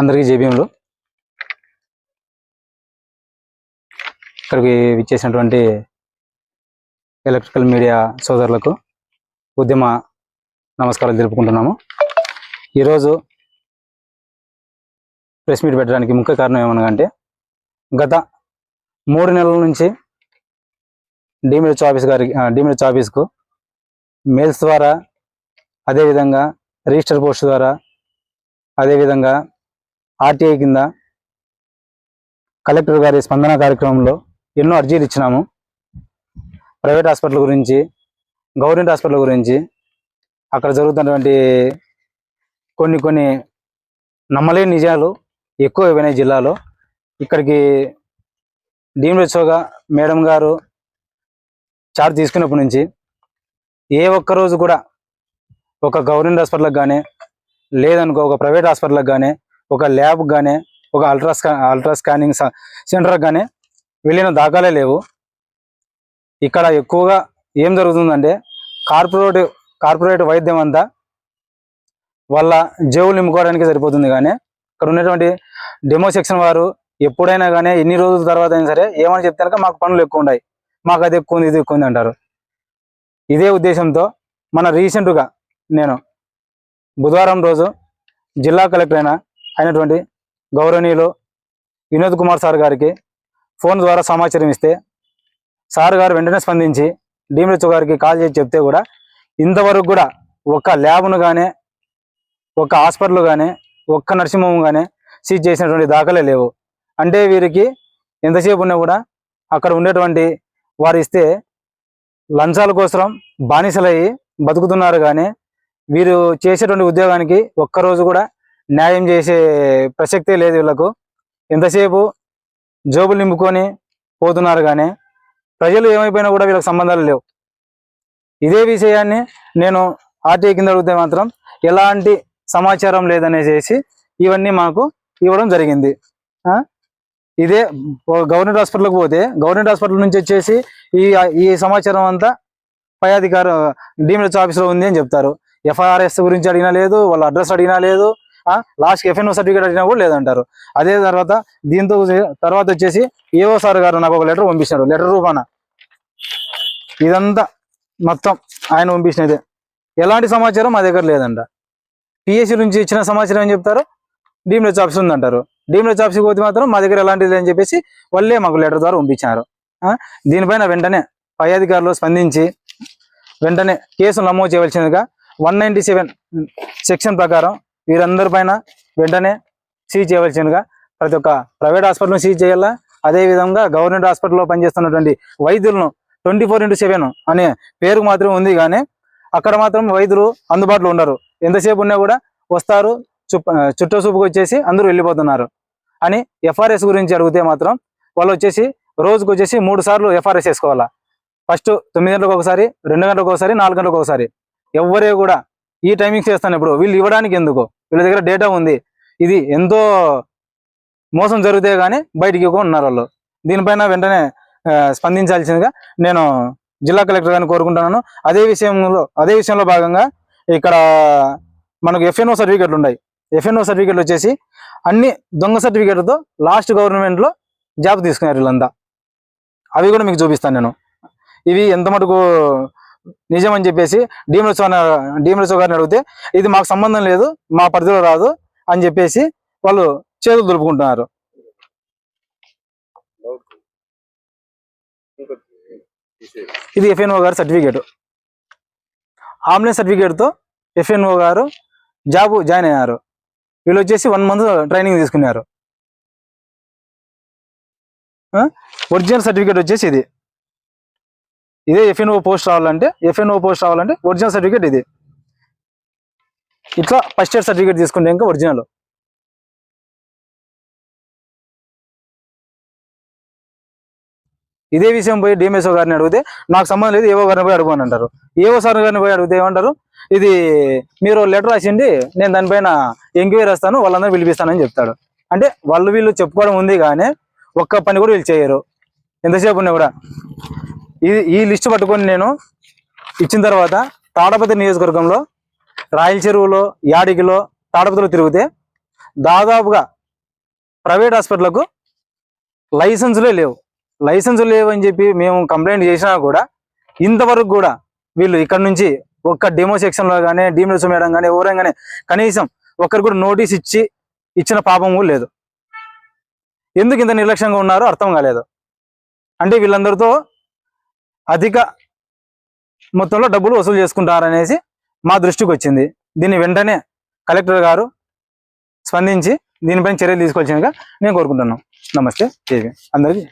అందరికీ జేబీఎంలు. ఇక్కడికి విచ్చేసినటువంటి ఎలక్ట్రికల్ మీడియా సోదరులకు ఉద్యమ నమస్కారాలు తెలుపుకుంటున్నాము. ఈరోజు ప్రెస్ మీట్ పెట్టడానికి ముఖ్య కారణం ఏమనగా అంటే గత మూడు నెలల నుంచి డిమిడిచ్ ఆఫీస్ గారికి డిమిడిచ్ ఆఫీస్కు మెయిల్స్ ద్వారా అదేవిధంగా రిజిస్టర్ పోస్ట్ ద్వారా అదేవిధంగా ఆర్టీఐ కింద కలెక్టర్ గారి స్పందన కార్యక్రమంలో ఎన్నో అర్జీలు ఇచ్చినాము. ప్రైవేట్ హాస్పిటల్ గురించి గవర్నమెంట్ హాస్పిటల్ గురించి అక్కడ జరుగుతున్నటువంటి కొన్ని కొన్ని నమ్మలేని నిజాలు ఎక్కువ అయిపోయినాయి జిల్లాలో. ఇక్కడికి డీమ్హెచ్ఓగా మేడం గారు చార్జ్ తీసుకున్నప్పటి నుంచి ఏ ఒక్క రోజు కూడా ఒక గవర్నమెంట్ హాస్పిటల్కి కానీ లేదనుకో ఒక ప్రైవేట్ హాస్పిటల్కి కానీ ఒక ల్యాబ్ కానీ ఒక అల్ట్రా స్కా అల్ట్రా స్కానింగ్ సెంటర్ కానీ వెళ్ళిన దాఖలే లేవు. ఇక్కడ ఎక్కువగా ఏం జరుగుతుందంటే కార్పొరేట్ కార్పొరేట్ వైద్యం అంతా వాళ్ళ జేవులు నింపుకోవడానికి సరిపోతుంది కానీ ఇక్కడ ఉన్నటువంటి డెమో సెక్షన్ వారు ఎప్పుడైనా కానీ ఎన్ని రోజుల తర్వాత అయినా సరే ఏమని చెప్తే కనుక మాకు పనులు ఎక్కువ ఉన్నాయి మాకు అది ఎక్కువ ఉంది ఇది ఎక్కువ ఉంది అంటారు. ఇదే ఉద్దేశంతో మన రీసెంట్గా నేను బుధవారం రోజు జిల్లా కలెక్టర్ అయిన అయినటువంటి గౌరవనీయులు వినోద్ కుమార్ సార్ గారికి ఫోన్ ద్వారా సమాచారం ఇస్తే సార్ గారు వెంటనే స్పందించి డిఎంహెచ్ఓ గారికి కాల్ చేసి చెప్తే కూడా ఇంతవరకు కూడా ఒక్క ల్యాబ్ను కానీ ఒక్క హాస్పిటల్ కానీ ఒక్క నర్సింహం కానీ సీజ్ చేసినటువంటి దాఖలే లేవు. అంటే వీరికి ఎంతసేపు ఉన్నా కూడా అక్కడ ఉండేటువంటి వారు ఇస్తే లంచాల కోసం బానిసలయ్యి బతుకుతున్నారు కానీ వీరు చేసేటువంటి ఉద్యోగానికి ఒక్కరోజు కూడా న్యాయం చేసే ప్రసక్తే లేదు వీళ్ళకు. ఎంతసేపు జోబులు నింపుకొని పోతున్నారు కానీ ప్రజలు ఏమైపోయినా కూడా వీళ్ళకి సంబంధాలు లేవు. ఇదే విషయాన్ని నేను ఆర్టీఐ కింద అడిగితే మాత్రం ఎలాంటి సమాచారం లేదనేసి ఇవన్నీ మాకు ఇవ్వడం జరిగింది. ఇదే గవర్నమెంట్ హాస్పిటల్కి పోతే గవర్నమెంట్ హాస్పిటల్ నుంచి వచ్చేసి ఈ ఈ సమాచారం అంతా పై అధికారం డిఎంహెచ్ ఆఫీస్లో ఉంది అని చెప్తారు. ఎఫ్ఐఆర్ఎస్ గురించి అడిగినా లేదు వాళ్ళ అడ్రస్ అడిగినా లేదు లాస్ట్ ఎఫ్ఎన్ఓ సర్టిఫికేట్ అడిగినా కూడా లేదంటారు. అదే తర్వాత దీంతో తర్వాత వచ్చేసి ఏఓ సార్ గారు నాకు ఒక లెటర్ పంపించారు లెటర్ రూపాన. ఇదంతా మొత్తం ఆయన పంపించినదే. ఎలాంటి సమాచారం మా దగ్గర లేదంట. పిఎస్సి నుంచి ఇచ్చిన సమాచారం ఏం చెప్తారు? డీమ్హెచ్ ఆఫీస్ ఉందంటారు. డీమ్హెచ్ ఆఫీస్కి పోతే మాత్రం మా దగ్గర ఎలాంటిది అని చెప్పేసి వాళ్ళే మాకు లెటర్ ద్వారా పంపించారు దీనిపైన వెంటనే పై అధికారులు స్పందించి వెంటనే కేసు నమోదు చేయవలసిందిగా వన్ నైన్టీ సెవెన్ సెక్షన్ ప్రకారం వీరందరి పైన వెంటనే సీజ్ చేయవలసిందిగా ప్రతి ఒక్క ప్రైవేట్ హాస్పిటల్ సీజ్ చేయాలా? అదే విధంగా గవర్నమెంట్ హాస్పిటల్లో పనిచేస్తున్నటువంటి వైద్యులను ట్వంటీ ఫోర్ ఇంటూ సెవెన్ అనే పేరుకు మాత్రం ఉంది కానీ అక్కడ మాత్రం వైద్యులు అందుబాటులో ఉండరు. ఎంతసేపు ఉన్నా కూడా వస్తారు చుప్ చుట్టూ చూపుకు వచ్చేసి అందరూ వెళ్ళిపోతున్నారు అని ఎఫ్ఆర్ఎస్ గురించి అడిగితే మాత్రం వాళ్ళు వచ్చేసి రోజుకు వచ్చేసి మూడు సార్లు ఎఫ్ఆర్ఎస్ వేసుకోవాలా. ఫస్ట్ తొమ్మిది గంటలకు ఒకసారి రెండు గంటలకు ఒకసారి నాలుగు గంటలకు ఒకసారి. ఎవరే కూడా ఈ టైమింగ్స్ చేస్తాను ఇప్పుడు. వీళ్ళు ఇవ్వడానికి ఎందుకు? వీళ్ళ దగ్గర డేటా ఉంది. ఇది ఎంతో మోసం జరిగితే కానీ బయటికి ఉన్నారు వాళ్ళు. దీనిపైన వెంటనే స్పందించాల్సిందిగా నేను జిల్లా కలెక్టర్ గారిని కోరుకుంటున్నాను. అదే విషయంలో అదే విషయంలో భాగంగా ఇక్కడ మనకు ఎఫ్ఎన్ఓ సర్టిఫికెట్లు ఉన్నాయి. ఎఫ్ఎన్ఓ సర్టిఫికెట్లు వచ్చేసి అన్ని దొంగ సర్టిఫికెట్లతో లాస్ట్ గవర్నమెంట్లో జాబ్ తీసుకున్నారు వీళ్ళంతా. అవి కూడా మీకు చూపిస్తాను నేను. ఇవి ఎంత మటుకు నిజం అని చెప్పేసి డిఎంహెచ్ఓ డిఎంహెచ్ఓ గారిని అడిగితే ఇది మాకు సంబంధం లేదు మా పరిధిలో రాదు అని చెప్పేసి వాళ్ళు చేతులు దులుపుకుంటున్నారు. ఇది ఎఫ్ఎన్ఓ గారు సర్టిఫికేట్. ఆమ్లెన్స్ సర్టిఫికేట్తో ఎఫ్ఎన్ఓ గారు జాబ్ జాయిన్ అయ్యారు. వీళ్ళు వచ్చేసి వన్ మంత్ ట్రైనింగ్ తీసుకున్నారు. ఒరిజినల్ సర్టిఫికేట్ వచ్చేసి ఇది. ఇదే ఎఫ్ఎన్ఓ పోస్ట్ రావాలంటే ఎఫ్ఎన్ఓ పోస్ట్ రావాలంటే ఒరిజినల్ సర్టిఫికేట్ ఇది. ఇట్లా ఫస్ట్ ఇయర్ సర్టిఫికేట్ తీసుకుంటే ఇంకా ఒరిజినల్ ఇదే విషయం పోయి డిఎంఎస్ఓ గారిని అడిగితే నాకు సంబంధం లేదు ఏవో గారిని పోయి అడుగుని అంటారు. ఏవో సార్ గారిని పోయి అడిగితే ఏమంటారు? ఇది మీరు లెటర్ రాసిండి నేను దానిపైన ఎంక్వైరీ వస్తాను వాళ్ళందరూ పిలిపిస్తానని చెప్తాడు. అంటే వాళ్ళు వీళ్ళు చెప్పుకోవడం ఉంది కానీ ఒక్క పని కూడా వీళ్ళు చేయరు. ఎంతసేపు ఉన్నా కూడా. ఇది ఈ లిస్ట్ పట్టుకొని నేను ఇచ్చిన తర్వాత తాడపతి నియోజకవర్గంలో రాయల చెరువులో యాడికిలో తాడపతిలో తిరిగితే దాదాపుగా ప్రైవేట్ హాస్పిటల్కు లైసెన్సులే లేవు. లైసెన్సు లేవు అని చెప్పి మేము కంప్లైంట్ చేసినా కూడా ఇంతవరకు కూడా వీళ్ళు ఇక్కడ నుంచి ఒక్క డెమో సెక్షన్లో కానీ డీమ్యూస్ మేడం కానీ ఎవరైనా కానీ కనీసం ఒక్కరు కూడా నోటీస్ ఇచ్చి ఇచ్చిన పాపం లేదు. ఎందుకు ఇంత నిర్లక్ష్యంగా ఉన్నారో అర్థం కాలేదు. అంటే వీళ్ళందరితో అధిక మొత్తంలో డబ్బులు వసూలు చేసుకుంటారనేసి మా దృష్టికి వచ్చింది. దీన్ని వెంటనే కలెక్టర్ గారు స్పందించి దీనిపైన చర్యలు తీసుకోవాల్సిందిగా నేను కోరుకుంటున్నాను. నమస్తే. టీవీ అందరికీ